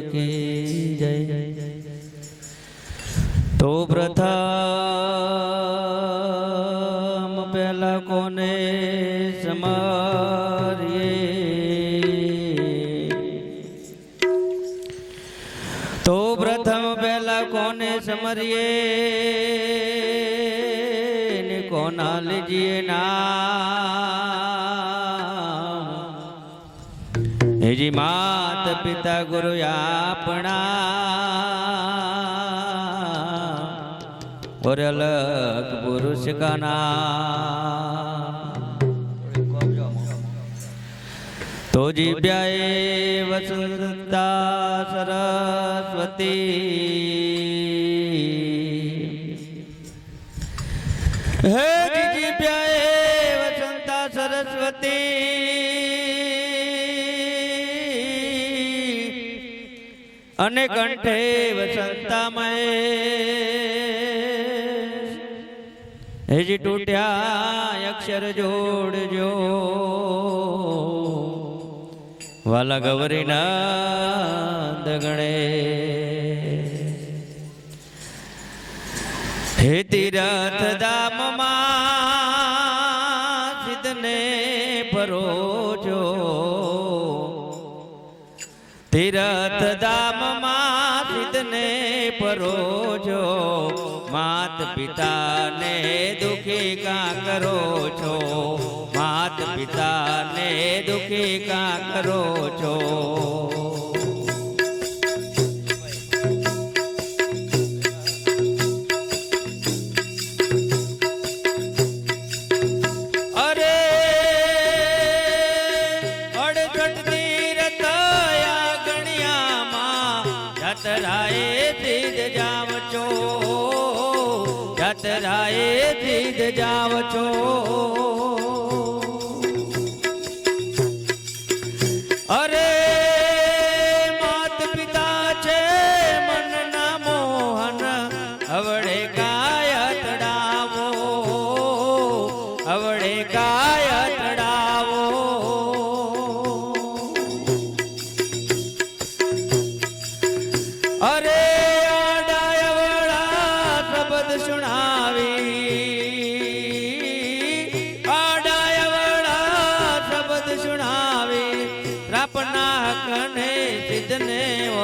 કી જય. તો પ્રથમ પહેલા કોને સમારીએ? તો પ્રથમ પહેલા કોને સમરીએ? ને કોના લીજીએ નામ ત્રીજી માત પિતા ગુરુ આપણા. ઓર અલગ પુરુષ કના. તો જીવ્યા વસુતા સરસ્વતી. હે અને કંઠે વસંતમય. હેજી તૂટ્યા અક્ષર જોડજો. વાલા ગૌરી નાદ ગણે. હે તીરથ દામમાં સિદ્ધને પરોજો. તીરથ ધામમાં સિદ્ધને પરોજો, માત પિતાને દુખી કા કરો છો માત પિતાને દુખી કા કરો છો જતરાએ સીધ જાવ છો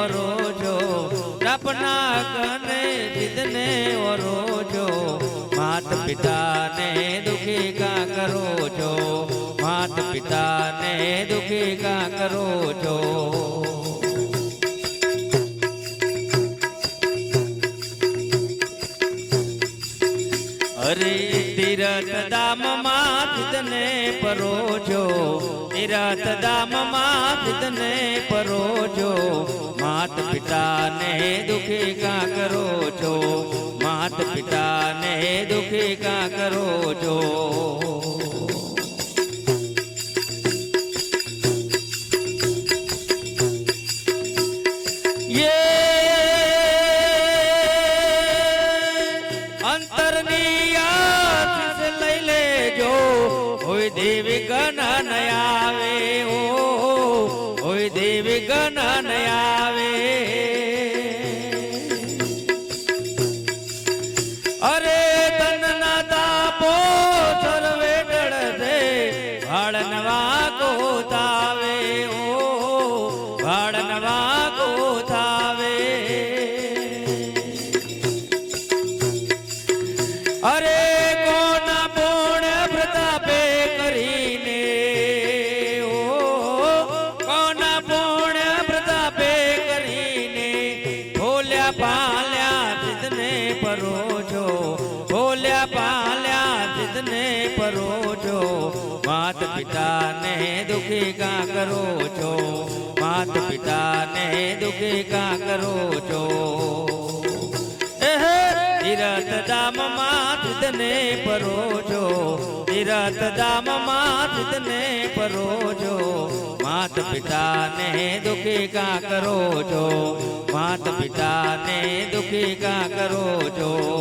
વરોજો. રાપના કને સિદ્ધને વરોજો. માત પિતાને દુખી કા કરો છો માત પિતાને દુખી કા કરો છો અરે તીરથ દામમાં પરો પરોજો. તીરથ દામમાં સિદ્ધને પરોજો. માત પિતાને દુખી કા કરો છો માત પિતાને દુખી કા કરો છો માત પિતાને દુખી કા કરો છો? તીરથ ધામમાં સિદ્ધને પરોજો તીરથ ધામમાં પરો છો. માત પિતાને દુખી કા કરો છો? માત પિતાને દુખી કા કરો છો?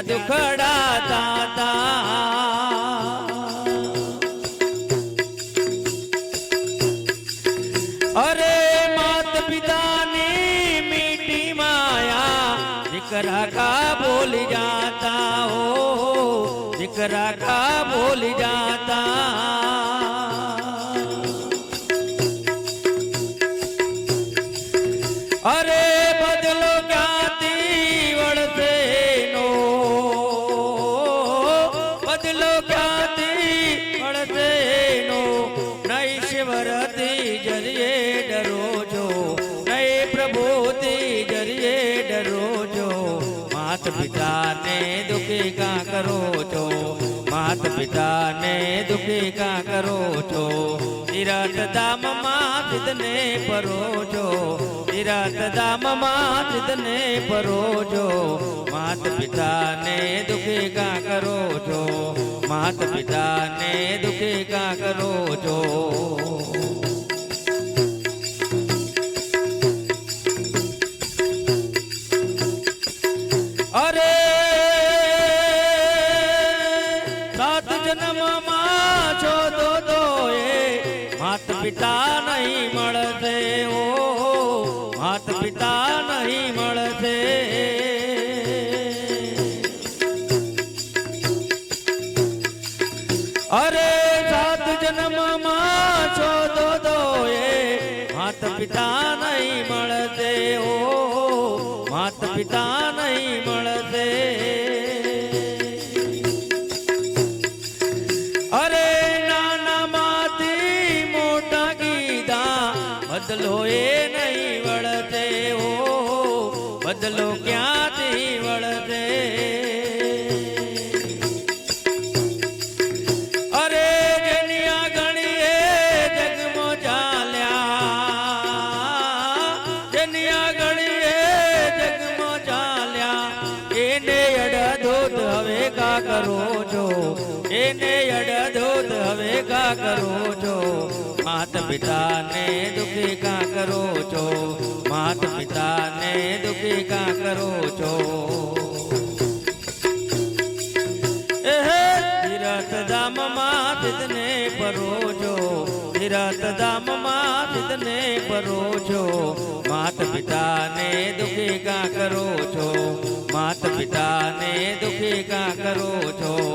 ત્યાં દુખડાતા હતા અરે માત પિતાની મીઠી માયા દીકરા કા બોલી જાતા હો દીકરા કા બોલી જાતા માત પિતાને દુખી કા કરો છો? માત પિતાને દુખી કા કરો છો? તીરથ ધામમાં સિદ્ધને પરો છો. તીરથ ધામમાં સિદ્ધને પરો છો. માત પિતાને દુખી કા કરો છો? માત પિતાને દુખી કા કરો છો? નહીં મળશે. ઓ માત પિતા નહીં મળશે. અરે સાત જન્મમાં છો દો દો એ માત પિતા નહીં મળશે. ઓ માત પિતા નહીં મળશે. કા કરો છો? માત પિતાને દુખી કા કરો છો? માત પિતાને દુખી કા કરો છો? એહે તીરથ ધામમાં સિદ્ધને પરો છો? તીરથ ધામમાં સિદ્ધને પરો છો? માત પિતાને દુખી કા કરો છો? માત પિતાને દુખી કા કરો છો?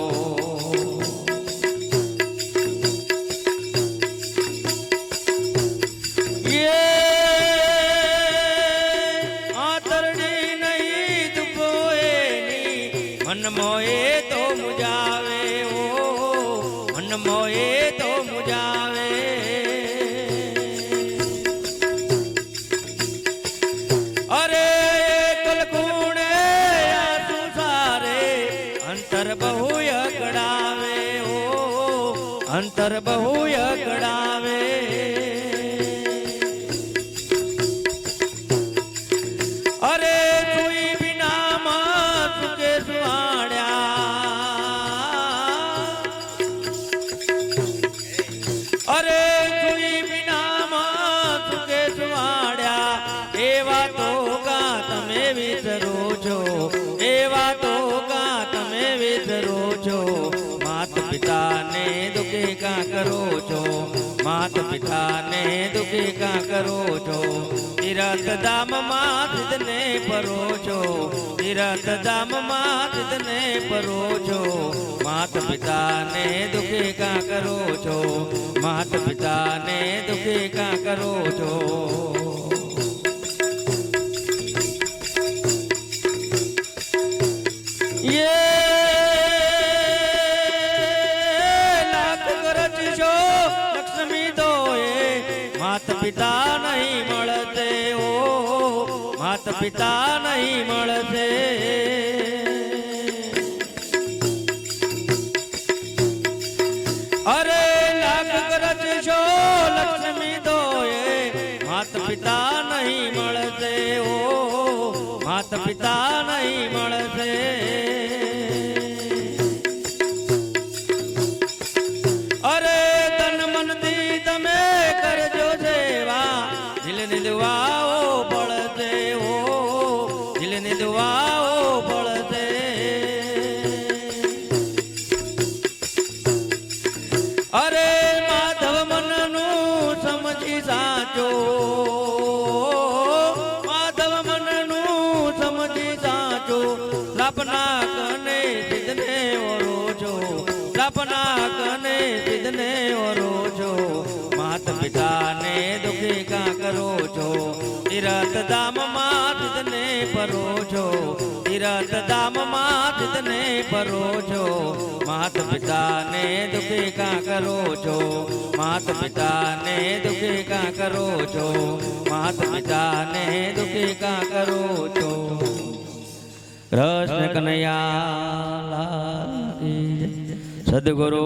અંતર બહુ અકડાવે માત પિતાને દુખે કા કરો છો? માત પિતાને દુખે કા કરો છો? તીરથ ધામમાં સિદ્ધને પરો છો. તીરથ ધામમાં સિદ્ધને પરો છો. માત પિતાને દુખે કા કરો છો? માત પિતાને દુખે કા કરો છો? પિતા નહીં મળશે. અરે લાખ કરજો લક્ષ્મી તો માત પિતા નહીં મળશે. ઓ, માત પિતા લાપના કને જીદને ઓરો જો લાપના કને જીદને ઓરો જો માત પિતાને દુખી કા કરો છો તીરથ દામમાં જીદને પરો છો તીરથ દામમાં જીદને પરો છો માત પિતાને દુખી કા કરો છો માત પિતાને દુખી કા કરો છો માત પિતાને દુખી કા કરો છો કૃષ્ણ કનૈયા સદગુરુ